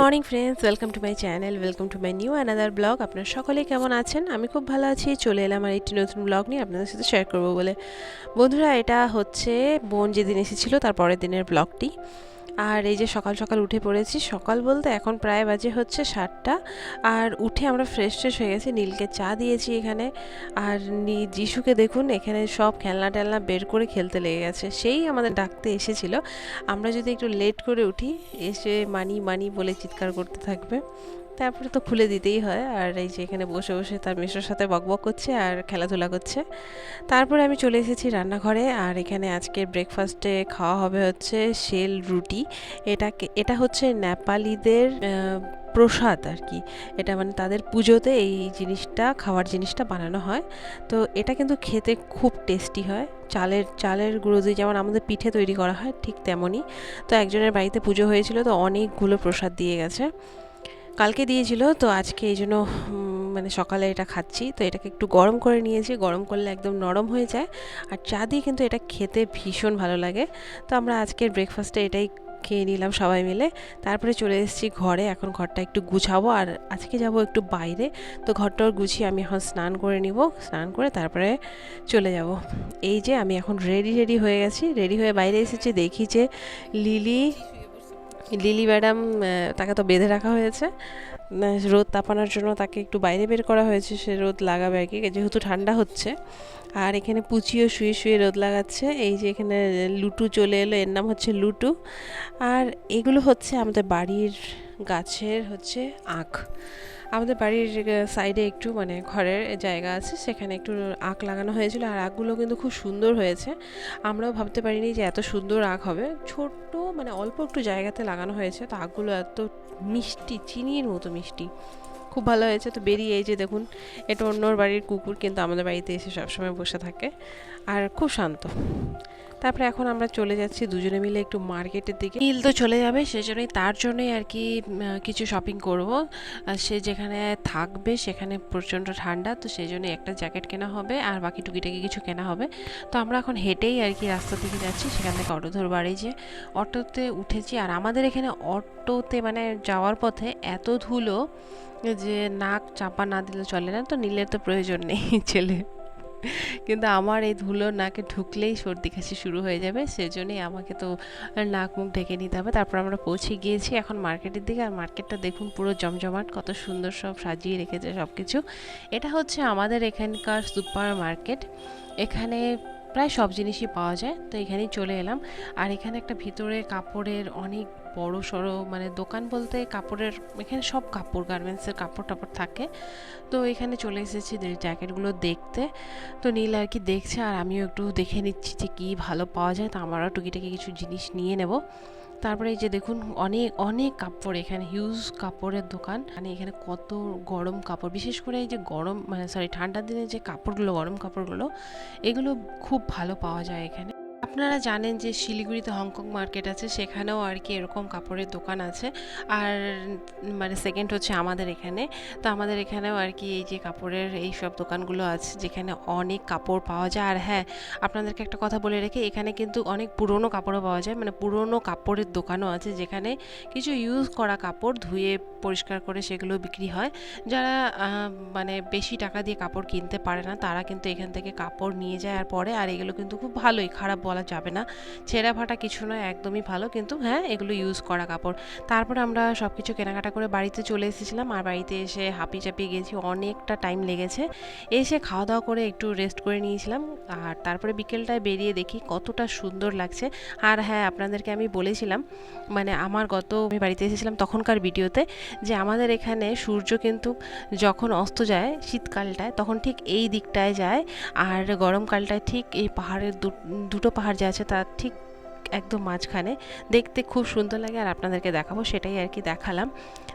Morning friends, welcome to my channel, welcome to my new another blog. আপনারা সকলে কেমন আছেন? আমি খুব ভালো আছি। চলে এলাম আর একটি নতুন ব্লগ নিয়ে আপনাদের সাথে শেয়ার করব বলে। বন্ধুরা, এটা হচ্ছে বোন যেদিন এসেছিল, তার পরের দিনের ব্লগটি। আর এই যে সকাল সকাল উঠে পড়েছি, সকাল বলতে এখন প্রায় বাজে হচ্ছে সাতটা। আর উঠে আমরা ফ্রেশ ফ্রেশ হয়ে গেছি, নীলকে চা দিয়েছি এখানে। আর যিশুকে দেখুন, এখানে সব খেলনা টেলনা বের করে খেলতে লেগে গেছে। সেই আমাদের ডাকতে এসেছিল। আমরা যদি একটু লেট করে উঠি, এসে মানি মানি বলে চিৎকার করতে থাকবে। তারপরে তো খুলে দিতেই হয়। আর এই যে এখানে বসে বসে তার মেশোর সাথে বকবক করছে আর খেলাধুলা করছে। তারপরে আমি চলে এসেছি রান্নাঘরে। আর এখানে আজকে ব্রেকফাস্টে খাওয়া হবে হচ্ছে শেল রুটি। এটাকে, এটা হচ্ছে নেপালিদের প্রসাদ আর কি। এটা মানে তাদের পুজোতে এই জিনিসটা, খাওয়ার জিনিসটা বানানো হয়। তো এটা কিন্তু খেতে খুব টেস্টি হয়। চালের চালের গুঁড়ো দিয়ে যেমন আমাদের পিঠে তৈরি করা হয়, ঠিক তেমনই। তো একজনের বাড়িতে পুজো হয়েছিল, তো অনেকগুলো প্রসাদ দিয়ে গেছে। কালকে দিয়েছিল, তো আজকে এই জন্য মানে সকালে এটা খাচ্ছি। তো এটাকে একটু গরম করে নিয়েছি, গরম করলে একদম নরম হয়ে যায়। আর চা দিয়ে কিন্তু এটা খেতে ভীষণ ভালো লাগে। তো আমরা আজকের ব্রেকফাস্টে এটাই খেয়ে নিলাম সবাই মিলে। তারপরে চলে এসেছি ঘরে, এখন ঘরটা একটু গুছাবো। আর আজকে যাব একটু বাইরে। তো ঘরটাও গুছিয়ে আমি এখন স্নান করে নিব। স্নান করে তারপরে চলে যাব। এই যে আমি এখন রেডি রেডি হয়ে গেছি। রেডি হয়ে বাইরে এসেছি, দেখি যে লিলি লিলি ম্যাডাম তাকে তো বেঁধে রাখা হয়েছে। রোদ তাপানোর জন্য তাকে একটু বাইরে বের করা হয়েছে, সে রোদ লাগাবে আর কি, যেহেতু ঠান্ডা হচ্ছে। আর এখানে পুচিও শুয়ে শুয়ে রোদ লাগাচ্ছে, এই যে এখানে লুটু চলে এলো, এর নাম হচ্ছে লুটু। আর এগুলো হচ্ছে আমাদের বাড়ির গাছের হচ্ছে আখ। আমাদের বাড়ির সাইডে একটু মানে ঘরের জায়গা আছে, সেখানে একটু আখ লাগানো হয়েছিল, আর আখগুলো কিন্তু খুব সুন্দর হয়েছে। আমরাও ভাবতে পারিনি যে এত সুন্দর আখ হবে। ছোট্ট মানে অল্প একটু জায়গাতে লাগানো হয়েছে, তো আখগুলো এত মিষ্টি, চিনির মতো মিষ্টি। খুব ভালো হয়েছে, তো বেরিয়ে এই যে দেখুন, এটা অন্যর বাড়ির কুকুর কিন্তু আমাদের বাড়িতে এসে সবসময় বসে থাকে, আর খুব শান্ত। তারপরে এখন আমরা চলে যাচ্ছি দুজনে মিলে একটু মার্কেটের দিকে। নীল তো চলে যাবে, সেজন্যই তার জন্যই আর কি কিছু শপিং করব। আর সে যেখানে থাকবে সেখানে প্রচণ্ড ঠান্ডা, তো সেই জন্যই একটা জ্যাকেট কেনা হবে আর বাকি টুকিটাকি কিছু কেনা হবে। তো আমরা এখন হেঁটেই আর কি রাস্তা থেকে যাচ্ছি, সেখান থেকে অটো আর এই যে অটোতে উঠেছি। আর আমাদের এখানে অটোতে মানে যাওয়ার পথে এত ধুলো যে নাক চাপা না দিলে চলে না, তো নীলের তো প্রয়োজন নেই, ছেলে। কিন্তু আমার এই ধুলো নাকে ঢুকলেই সর্দি কাশি শুরু হয়ে যাবে, সেজন্যই আমাকে তো নাক মুখ ঢেকে নিতে হবে। তারপর আমরা পৌঁছে গিয়েছি এখন মার্কেটের দিকে, আর মার্কেটটা দেখুন পুরো জমজমাট, কত সুন্দর সব সাজিয়ে রেখেছে সব কিছু এটা হচ্ছে আমাদের এখানকার সুপার মার্কেট এখানে প্রায় সব জিনিসই পাওয়া যায়। তো এখানেই চলে এলাম। আর এখানে একটা ভিতরে কাপড়ের অনেক বড় সড়ো মানে দোকান বলতে কাপড়ের, এখানে সব কাপড় গার্মেন্টসের কাপড় টাপড় থাকে। তো এখানে চলে এসেছি জ্যাকেটগুলো দেখতে। তো নীল আর কি দেখছে, আর আমিও একটু দেখে নিচ্ছি যে কী ভালো পাওয়া যায়। তো আমারও টুকিটাকি কিছু জিনিস নিয়ে নেব। তারপরে এই যে দেখুন, অনেক অনেক কাপড় এখানে হিউজ কাপড়ের দোকান। মানে এখানে কত গরম কাপড়, বিশেষ করে এই যে গরম মানে সরি ঠান্ডার দিনে যে কাপড়গুলো, গরম কাপড়গুলো, এগুলো খুব ভালো পাওয়া যায় এখানে। আপনারা জানেন যে শিলিগুড়িতে হংকং মার্কেট আছে, সেখানেও আর কি এরকম কাপড়ের দোকান আছে। আর মানে সেকেন্ড হচ্ছে আমাদের এখানে। তো আমাদের এখানেও আর কি এই যে কাপড়ের এই সব দোকানগুলো আছে, যেখানে অনেক কাপড় পাওয়া যায়। আর হ্যাঁ আপনাদেরকে একটা কথা বলে রেখে, এখানে কিন্তু অনেক পুরনো কাপড়ও পাওয়া যায়। মানে পুরনো কাপড়ের দোকানও আছে, যেখানে কিছু ইউজ করা কাপড় ধুয়ে পরিষ্কার করে সেগুলো বিক্রি হয়। যারা মানে বেশি টাকা দিয়ে কাপড় কিনতে পারে না, তারা কিন্তু এখান থেকে কাপড় নিয়ে যায় আর পরে। আর এগুলো কিন্তু খুব ভালোই, খারাপ বলা যাবে না। ছেঁড়া ফাটা কিছু নয়, একদমই ভালো। কিন্তু হ্যাঁ এগুলো ইউজ করা কাপড়। তারপর আমরা সব কিছু কেনাকাটা করে বাড়িতে চলে এসেছিলাম আর বাড়িতে এসে হাঁপি চাপিয়ে গেছি, অনেকটা টাইম লেগেছে। এসে খাওয়া দাওয়া করে একটু রেস্ট করে নিয়েছিলাম। আর তারপরে বিকেলটায় বেরিয়ে দেখি কতটা সুন্দর লাগছে। আর হ্যাঁ আপনাদেরকে আমি বলেছিলাম মানে আমার গত আমি বাড়িতে এসেছিলাম তখনকার ভিডিওতে যে আমাদের এখানে সূর্য কিন্তু যখন অস্ত যায় শীতকালটায়, তখন ঠিক এই দিকটায় যায়। আর গরমকালটায় ঠিক এই পাহাড়ের দুটো পাহাড় যে আছে তার ঠিক একদম মাঝখানে। দেখতে খুব সুন্দর লাগে আর আপনাদেরকে দেখাবো, সেটাই আর কি দেখালাম।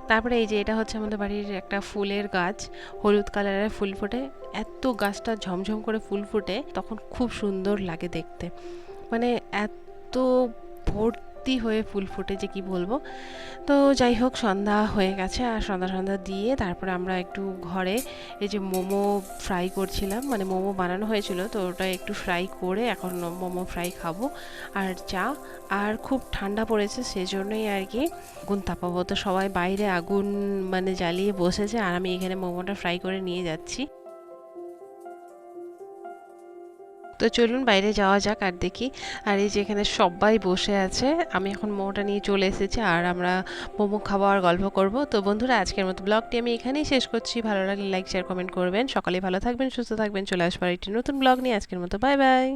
তারপরে এই যে এটা হচ্ছে আমাদের বাড়ির একটা ফুলের গাছ, হলুদ কালারের ফুল ফোটে। এত গাছটা ঝমঝম করে ফুল ফুটে, তখন খুব সুন্দর লাগে দেখতে। মানে এত ভর্তি ভর্তি হয়ে ফুল ফুটে যে কি বলব। তো যাই হোক, সন্ধ্যা হয়ে গেছে আর সন্ধ্যা সন্ধ্যা দিয়ে তারপরে আমরা একটু ঘরে এই যে মোমো ফ্রাই করছিলাম মানে মোমো বানানো হয়েছিল, তো ওটা একটু ফ্রাই করে এখন মোমো ফ্রাই খাব। আর চা, আর খুব ঠান্ডা পড়েছে, সেজন্যই আর কি আগুন তাপাবো। তো সবাই বাইরে আগুন মানে জ্বালিয়ে বসেছে, আর আমি এখানে মোমোটা ফ্রাই করে নিয়ে যাচ্ছি। তো চলুন বাইরে যাওয়া যাক আর দেখি। আর এই যেখানে সবাই বসে আছে, আমি এখন মোমোটা নিয়ে চলে এসেছি আর আমরা মোমো খাব আর গল্প করব। তো বন্ধুরা, আজকের মতো ব্লগটি আমি এখানেই শেষ করছি। ভালো লাগলে লাইক শেয়ার কমেন্ট করবেন। সকালে ভালো থাকবেন, সুস্থ থাকবেন। চলে আসবার একটি নতুন ব্লগ নিয়ে। আজকের মতো বাই বাই